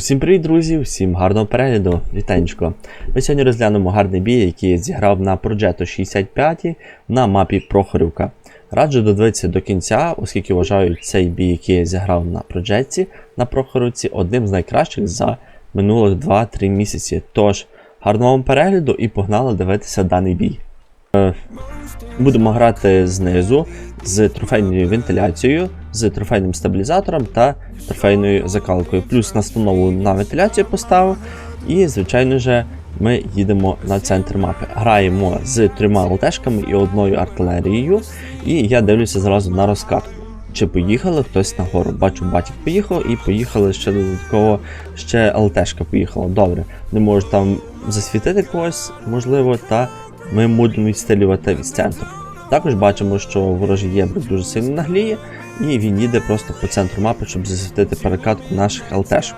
Усім привіт, друзі! Всім гарного перегляду, вітанечко. Ми сьогодні розглянемо гарний бій, який я зіграв на Progetto 65 на мапі Прохорівка. Раджу додивитися до кінця, оскільки вважаю цей бій, який я зіграв на Проджетці на Прохорівці, одним з найкращих за минулих 2-3 місяці. Тож, гарного вам перегляду і погнали дивитися даний бій. Будемо грати знизу з трофейною вентиляцією, з трофейним стабілізатором та трофейною закалкою. Плюс настанову на вентиляцію поставив. І, звичайно же, ми їдемо на центр мапи. Граємо з трьома ЛТшками і одною артилерією. І я дивлюся зразу на розкатку. Чи поїхали хтось нагору? Бачу, батік поїхав і поїхали ще додатково ще ЛТшка поїхала. Добре, не можу там засвітити когось, можливо, та ми будемо відстрілювати від центру. Також бачимо, що ворожий єбрик дуже сильно нагліє, і він їде просто по центру мапи, щоб засвітити перекатку наших ЛТшок.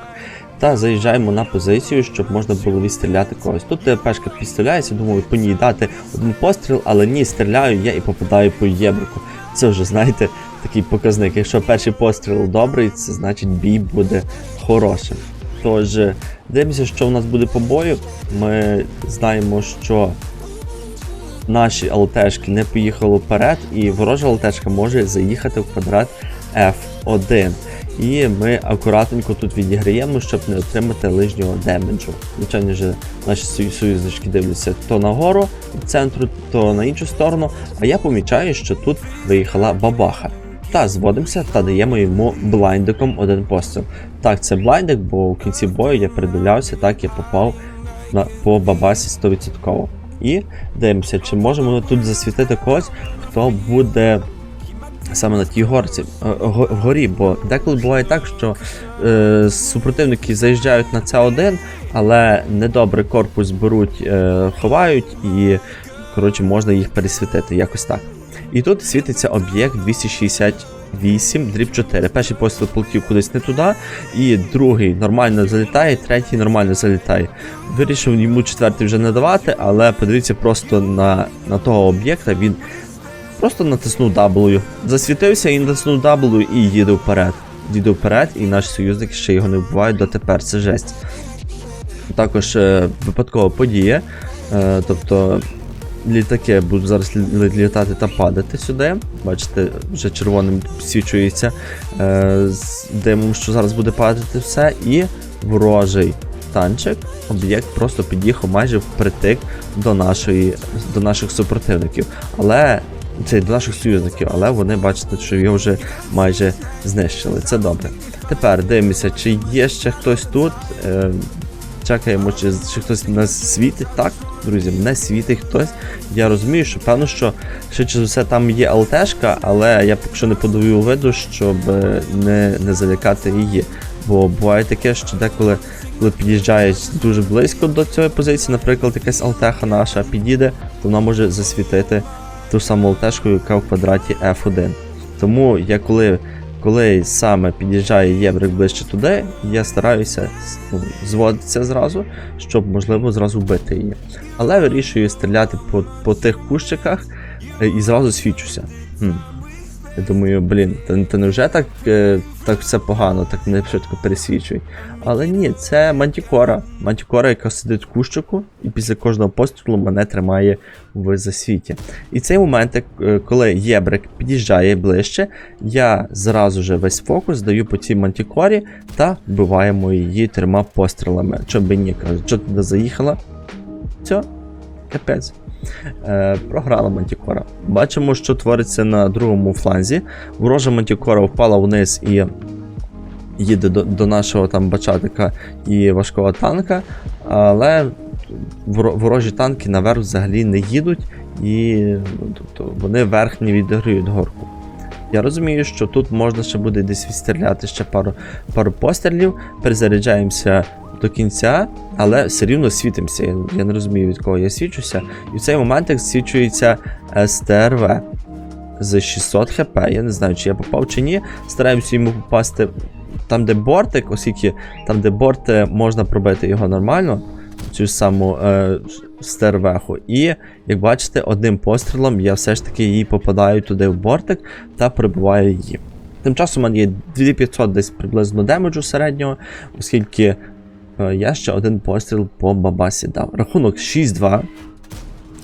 Та заїжджаємо на позицію, щоб можна було відстріляти когось. Тут ТПшка підстріляється, думаю, по ній дати один постріл, але ні, стріляю я і попадаю по єбрику. Це вже, знаєте, такий показник. Якщо перший постріл добрий, це значить бій буде хорошим. Тож, дивимося, що у нас буде по бою. Ми знаємо, що наші ЛТшки не поїхали вперед, і ворожа ЛТшка може заїхати в квадрат F1. І ми акуратненько тут відіграємо, щоб не отримати лишнього демеджу. Звичайно ж, наші союзнички дивляться то нагору від центру, то на іншу сторону. А я помічаю, що тут виїхала бабаха. Та зводимося та даємо йому блайндиком один постріл. Так, це блайндик, бо в кінці бою я придивлявся, так я попав на, по бабасі 100%. І дивимося, чи можемо тут засвітити когось, хто буде саме на тій горці, е, го- вгорі, бо деколи буває так, що е, супротивники заїжджають на С1, але недобре корпус беруть, е, ховають і коротше, можна їх пересвітити, якось так. І тут світиться об'єкт 268 дріб 4. Перший постріл полетів кудись не туди, і другий нормально залітає, третій нормально залітає. Вирішив йому четвертий вже не давати, але подивіться просто на, на того об'єкта, він просто натиснув W. Засвітився і натиснув W і їде вперед. Їде вперед, і наші союзники ще його не вбивають дотепер. Це жесть. Також е, випадкова подія. Е, тобто літаки будуть зараз лі- лі- літати та падати сюди. Бачите, вже червоним свічується е, з димом, що зараз буде падати все. І ворожий танчик, об'єкт просто під'їхав майже впритик до, нашої, до наших супротивників. Але це до наших союзників, але вони бачите, що його вже майже знищили. Це добре. Тепер дивимося, чи є ще хтось тут. Е, чекаємо, чи, чи хтось нас світить. Так, друзі, мене світить хтось. Я розумію, що певно, що швидше за все там є ЛТшка, але я поки що не подаю виду, щоб е, не, не залякати її. Бо буває таке, що деколи, коли під'їжджаєш дуже близько до цієї позиції, наприклад, якась ЛТХ наша підійде, то вона може засвітити ту саму ЛТшку, яка в квадраті F1. Тому я коли, коли саме під'їжджає єврик ближче туди, я стараюся ну, зводитися зразу, щоб можливо зразу вбити її. Але вирішую стріляти по, по тих кущиках е, і зразу свічуся. Хм. Я думаю, блін, та, та невже так, е, так все погано, так не швидко пересвічують. Але ні, це мантікора. Мантікора, яка сидить в кущику, і після кожного пострілу мене тримає в засвіті. І цей момент, е, коли єбрик під'їжджає ближче, я зразу же весь фокус даю по цій мантікорі та вбиваємо її трьома пострілами. Що би ні, кажуть, що туди заїхала? Все, капець. Е, програла Мантікора. Бачимо, що твориться на другому фланзі. Ворожа Мантікора впала вниз і їде до, до нашого там бачатика і важкого танка, але ворожі танки наверх взагалі не їдуть, і тобто, вони верхні відіграють горку. Я розумію, що тут можна ще буде десь відстріляти ще пару, пару пострілів, перезаряджаємося до кінця, але все рівно світимося. Я, я не розумію, від кого я свічуся. І в цей момент свічується СТРВ з 600 хп. Я не знаю, чи я попав чи ні. Стараємося йому попасти там, де бортик, оскільки там, де борт, е, можна пробити його нормально. Цю саму е, стервеху. І, як бачите, одним пострілом я все ж таки її попадаю туди в бортик та прибиваю її. Тим часом у мене є 2500 десь приблизно демеджу середнього, оскільки е, я ще один постріл по бабасі дав. Рахунок 6-2.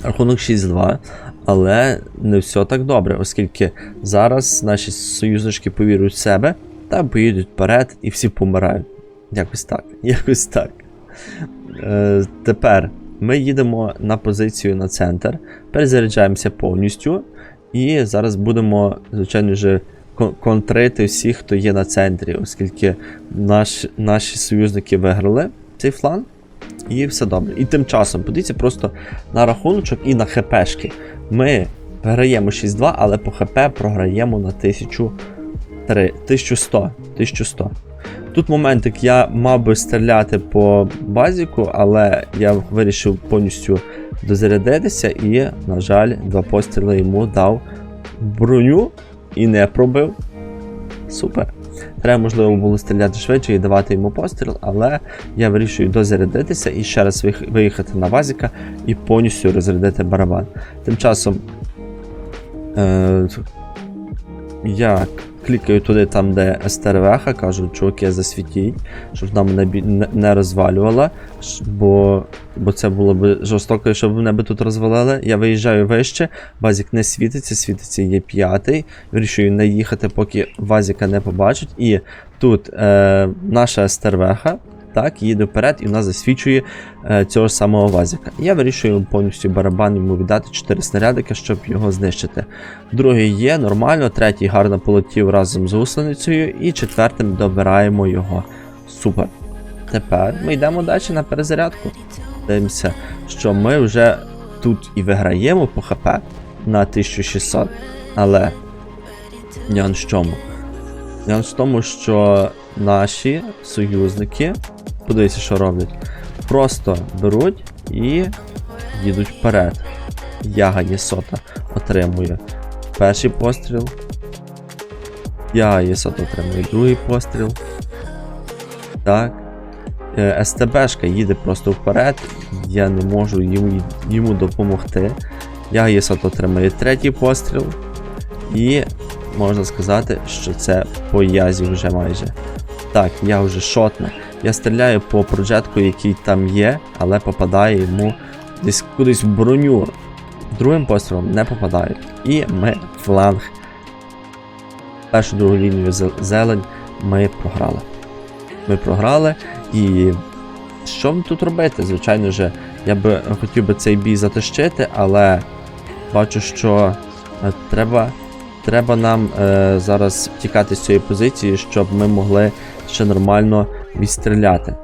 Рахунок 6-2. Але не все так добре, оскільки зараз наші союзнички повірять в себе та поїдуть вперед і всі помирають. Якось так. Якось так. Е, тепер ми їдемо на позицію на центр, перезаряджаємося повністю. І зараз будемо, звичайно кон- контрити всіх, хто є на центрі, оскільки наш, наші союзники виграли цей фланг. І все добре. І тим часом, подивіться просто на рахуночок і на ХПшки. Ми виграємо 6-2, але по ХП програємо на 1003, 1100. 1100. Тут моментик я мав би стріляти по базіку, але я вирішив повністю дозарядитися і, на жаль, два постріли йому дав броню і не пробив. Супер. Треба, можливо, було стріляти швидше і давати йому постріл, але я вирішую дозарядитися і ще раз виїхати на базіка і повністю розрядити барабан. Тим часом е, я клікаю туди, там, де СТРВХ, кажу, чуваки, засвітіть, щоб вона мене не- розвалювала, бо, бо це було б жорстоко, щоб мене би тут розвалили. Я виїжджаю вище, базік не світиться, світиться є п'ятий. Вирішую не їхати, поки базіка не побачить. І тут е, наша СТРВХ, так, їде вперед і вона засвічує е, цього самого вазіка. Я вирішую повністю барабан йому віддати 4 снарядики, щоб його знищити. Другий є нормально, третій гарно полетів разом з гусеницею, і четвертим добираємо його. Супер. Тепер ми йдемо далі на перезарядку. Дивимося, що ми вже тут і виграємо по ХП на 1600, але нюанс в чому? Нюанс в тому, що наші союзники, подивіться, що роблять, просто беруть і їдуть вперед. Яга Єсота отримує перший постріл. Яга Єсота отримує другий постріл. Так. Е, СТБшка їде просто вперед. Я не можу йому, йому допомогти. Яга Єсота отримує третій постріл. І можна сказати, що це по язі вже майже. Так, я вже шотне. Я стріляю по проджетку, який там є, але попадає йому десь кудись в броню. Другим пострілом не попадає. І ми фланг. Першу другу лінію зелень ми програли. Ми програли. І що тут робити? Звичайно ж, я би хотів би цей бій затащити, але бачу, що е, треба, треба нам е, зараз тікати з цієї позиції, щоб ми могли ще нормально відстріляти.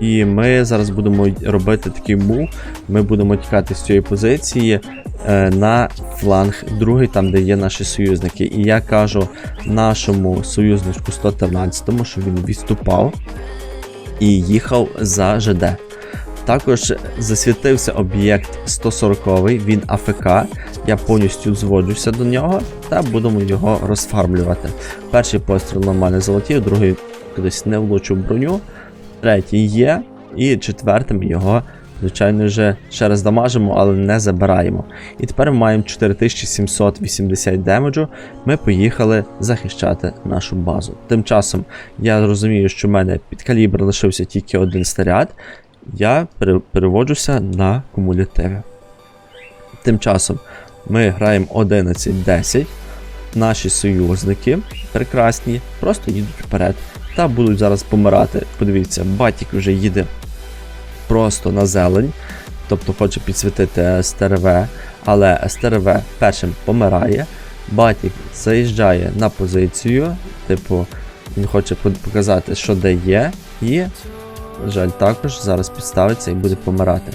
І ми зараз будемо робити такий мув. Ми будемо тікати з цієї позиції е, на фланг другий, там де є наші союзники. І я кажу нашому союзничку 113, щоб він відступав і їхав за ЖД. Також засвітився об'єкт 140, він АФК. Я повністю зводжуся до нього та будемо його розфармлювати. Перший постріл нормально залетів, другий кудись не влучив броню, третій є, і четвертим його, звичайно ж, ще раз дамажимо, але не забираємо. І тепер ми маємо 4780 демеджу. Ми поїхали захищати нашу базу. Тим часом я розумію, що в мене під калібр лишився тільки один снаряд. Я переводжуся на кумулятиви. Тим часом ми граємо 11-10. Наші союзники прекрасні, просто їдуть вперед та будуть зараз помирати. Подивіться, батік вже їде просто на зелень, тобто хоче підсвітити СТРВ, але СТРВ першим помирає. Батік заїжджає на позицію, типу, він хоче показати, що де є, і, жаль, також зараз підставиться і буде помирати.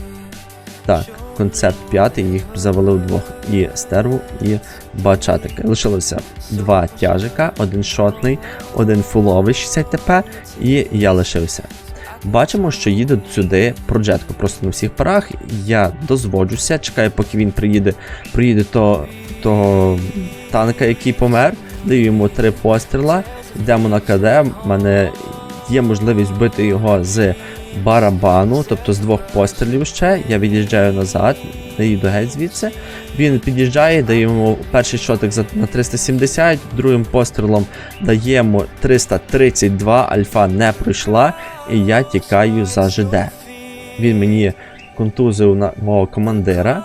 Так, концепт п'ятий, їх завалив двох і стерву, і бачатика. Лишилося два тяжика, один шотний, один фуловий 60 ТП, і я лишився. Бачимо, що їде сюди проджетко просто на всіх парах. Я дозводжуся, чекаю, поки він приїде, приїде то, того танка, який помер. Даю йому три постріла, йдемо на КД. в мене є можливість вбити його з барабану, тобто з двох пострілів ще. Я від'їжджаю назад, не їду геть звідси. Він під'їжджає, даємо перший шотик на 370, другим пострілом даємо 332, альфа не пройшла, і я тікаю за ЖД. Він мені контузив на мого командира,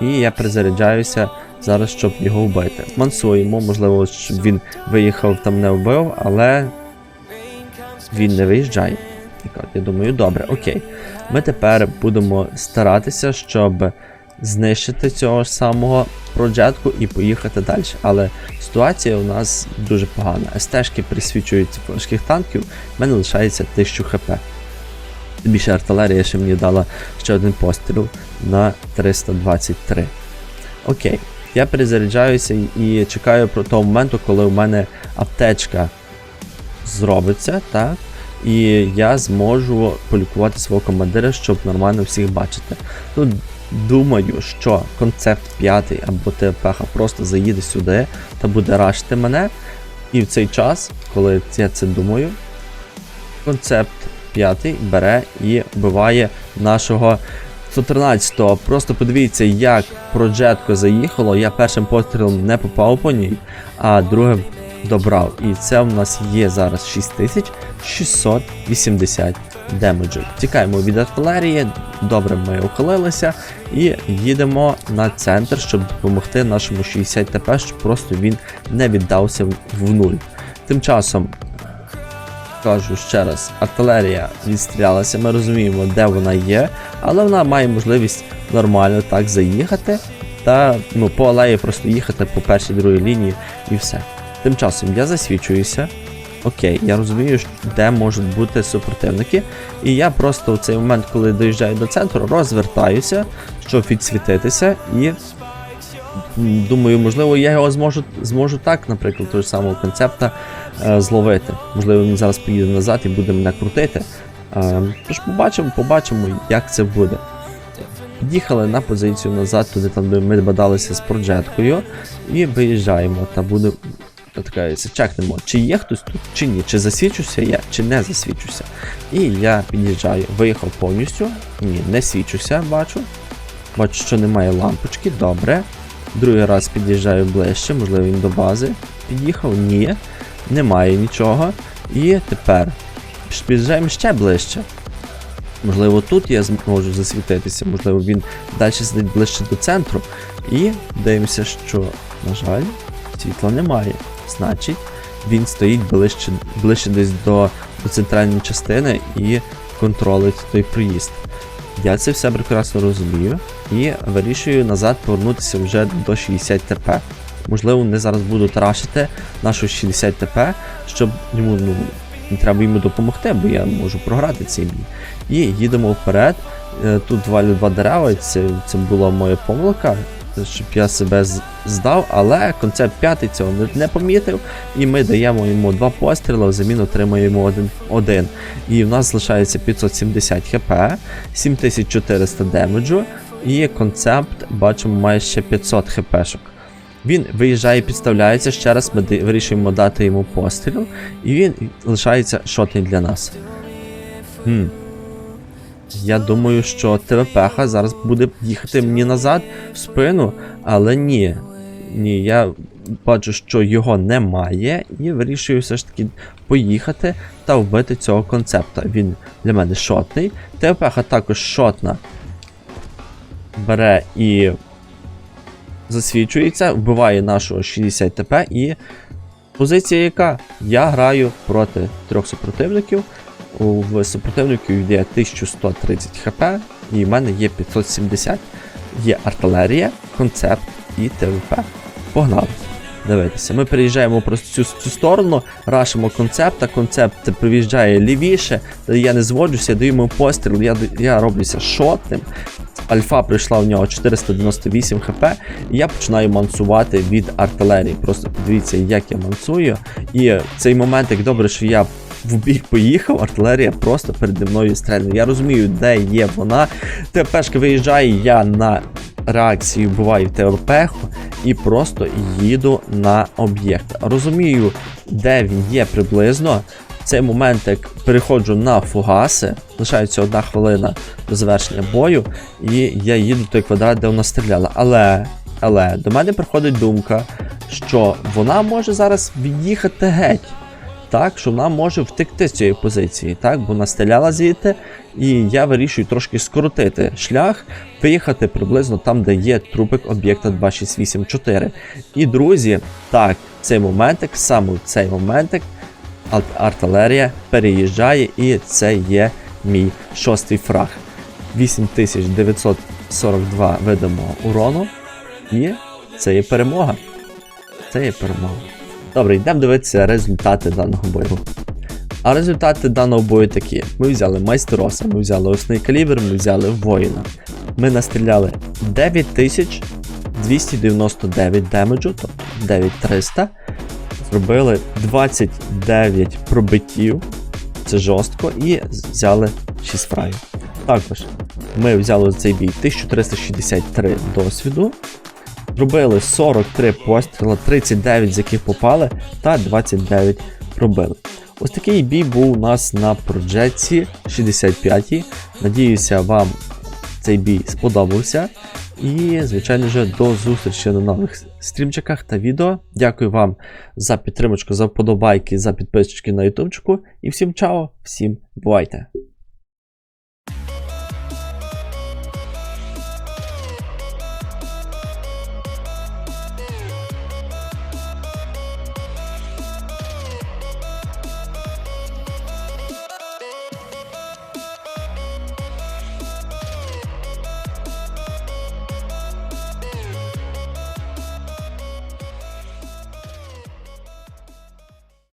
і я призаряджаюся зараз, щоб його вбити. Мансуємо, можливо, щоб він виїхав там не вбив, але він не виїжджає. Я думаю, добре, окей. Ми тепер будемо старатися, щоб знищити цього самого проджетку і поїхати далі. Але ситуація у нас дуже погана. СТ-шки присвічують важких танків, в мене лишається 1000 хп. Більше артилерія ще мені дала ще один постріл на 323. Окей, я перезаряджаюся і чекаю про того моменту, коли у мене аптечка зробиться, так? І я зможу полікувати свого командира, щоб нормально всіх бачити. Тут думаю, що концепт 5 або ТПХ просто заїде сюди та буде рашити мене. І в цей час, коли я це думаю, концепт 5 бере і вбиває нашого 113-го. Просто подивіться, як проджетко заїхало. Я першим пострілом не попав по ній, а другим добрав. І це в нас є зараз 6680 демеджу. Тікаємо від артилерії, добре ми ухилилися і їдемо на центр, щоб допомогти нашому 60 ТП, щоб просто він не віддався в- нуль. Тим часом кажу ще раз, артилерія відстрілялася, ми розуміємо, де вона є, але вона має можливість нормально так заїхати та ну, по алеї просто їхати по першій другій лінії і все. Тим часом я засвічуюся. Окей, я розумію, де можуть бути супротивники. І я просто в цей момент, коли доїжджаю до центру, розвертаюся, щоб відсвітитися і думаю, можливо, я його зможу, зможу так, наприклад, того ж самого концепта е, зловити. Можливо, він зараз поїде назад і буде мене крутити. Е, тож побачимо, побачимо, як це буде. Під'їхали на позицію назад, туди там, де ми бадалися з проджеткою, і виїжджаємо та буде. Така, чекнемо, чи є хтось тут, чи ні, чи засвічуся я, чи не засвічуся. І я під'їжджаю, виїхав повністю. Ні, не свічуся, бачу. Бачу, що немає лампочки, добре. Другий раз під'їжджаю ближче, можливо, він до бази. Під'їхав, ні, немає нічого. І тепер під'їжджаємо ще ближче. Можливо, тут я зможу засвітитися, можливо, він далі сидить ближче до центру. І дивимося, що, на жаль, світла немає. Значить, він стоїть ближче, ближче десь до, до центральної частини і контролить той проїзд. Я це все прекрасно розумію і вирішую назад повернутися вже до 60 ТП. Можливо, вони зараз будуть рашити нашу 60 ТП, щоб йому ну, треба йому допомогти, бо я можу програти цей бій. І їдемо вперед. Е, Тут валю два дерева, це, це була моя помилка, щоб я себе здав, але концепт п'ятий цього не, не помітив, і ми даємо йому два постріли, взамін отримуємо один, один. І в нас залишається 570 хп, 7400 демеджу, і концепт, бачимо, має ще 500 хпшок. Він виїжджає, підставляється, ще раз ми вирішуємо дати йому постріл, і він лишається шотний для нас. Хм. Я думаю, що ТВПХ зараз буде їхати мені назад в спину, але ні. Ні, я бачу, що його немає, і вирішую все ж таки поїхати та вбити цього концепта. Він для мене шотний. ТВПХ також шотна. Бере і засвічується, вбиває нашого 60 ТП і позиція яка? Я граю проти трьох супротивників. У супротивників є 1130 хп, і в мене є 570. Є артилерія, концепт і ТВП. Погнали. Дивитися, ми переїжджаємо просто цю, цю сторону, рашимо концепта, концепт приїжджає лівіше, я не зводжуся, даю йому постріл, я, я роблюся шотним. Альфа прийшла в нього 498 хп, і я починаю мансувати від артилерії. Просто подивіться, як я мансую. І в цей момент, як добре, що я в бік поїхав, артилерія просто переді мною стрельне. Я розумію, де є вона. ТПшка виїжджає, я на реакції вбиваю ТВП і просто їду на об'єкт. Розумію, де він є приблизно. В цей момент, як переходжу на фугаси, лишається одна хвилина до завершення бою, і я їду в той квадрат, де вона стріляла. Але, але до мене приходить думка, що вона може зараз від'їхати геть. Так, що вона може втекти з цієї позиції, так, бо вона стріляла звідти, і я вирішую трошки скоротити шлях, виїхати приблизно там, де є трупик об'єкта 2684. І друзі, так, цей моментик, саме цей моментик, артилерія переїжджає, і це є мій шостий фраг. 8942 видимого урону, і це є перемога. Це є перемога. Добре, йдемо дивитися результати даного бою. А результати даного бою такі: ми взяли майстероса, ми взяли осний калібр, ми взяли воїна. Ми настріляли 9299 демеджу, тобто 9300. Зробили 29 пробиттів, це жорстко, і взяли 6 фрагів. Також ми взяли за цей бій 1363 досвіду. Зробили 43 постріла, 39 з яких попали, та 29 пробили. Ось такий бій був у нас на проджекції 65. Надіюся, вам цей бій сподобався. І, звичайно ж, до зустрічі на нових стрімчиках та відео. Дякую вам за підтримочку, за вподобайки, за підписочки на ютубчику. І всім чао, всім бувайте!